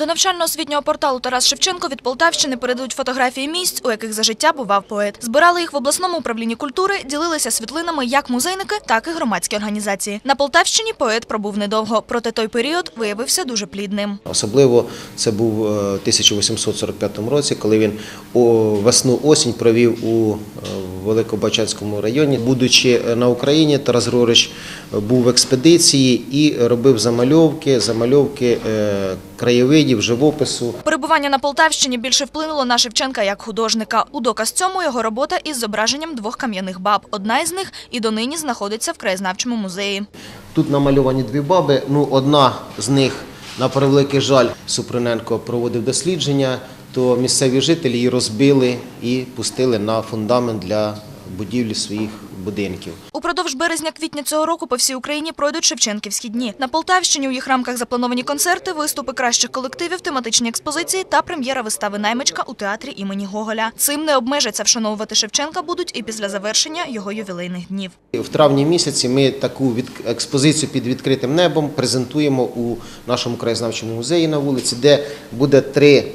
До навчально-освітнього порталу Тарас Шевченко від Полтавщини передають фотографії місць, у яких за життя бував поет. Збирали їх в обласному управлінні культури, ділилися світлинами як музейники, так і громадські організації. На Полтавщині поет пробув недовго, проте той період виявився дуже плідним. Особливо це був е, в 1845 році, коли він о- весну-осінь провів у е, Великобачанському районі. Будучи на Україні, Тарас Григорович був в експедиції і робив замальовки, замальовки е, краєвидів, живопису. Перебування на Полтавщині більше вплинуло на Шевченка як художника. У доказ цьому його робота із зображенням двох кам'яних баб. Одна із них і донині знаходиться в краєзнавчому музеї. Тут намальовані дві баби. Ну, одна з них, на превеликий жаль, Супруненко проводив дослідження, то місцеві жителі її розбили і пустили на фундамент для будівлі своїх будинків. Упродовж березня-квітня цього року по всій Україні пройдуть Шевченківські дні. На Полтавщині у їх рамках заплановані концерти, виступи кращих колективів, тематичні експозиції та прем'єра вистави «Наймичка» у театрі імені Гоголя. Цим не обмежаться вшановувати Шевченка будуть і після завершення його ювілейних днів. В травні місяці ми таку експозицію під відкритим небом презентуємо у нашому краєзнавчому музеї на вулиці, де буде три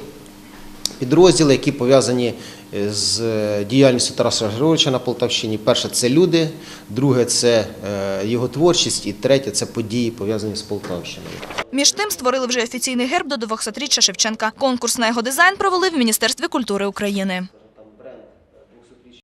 підрозділи, які пов'язані е, з е, діяльністю Тараса Григоровича на Полтавщині. Перше це люди, друге це е, його творчість, і третє це події пов'язані з Полтавщиною. Між тим створили вже офіційний герб до 200-річчя Шевченка. Конкурс на його дизайн провели в Міністерстві культури України.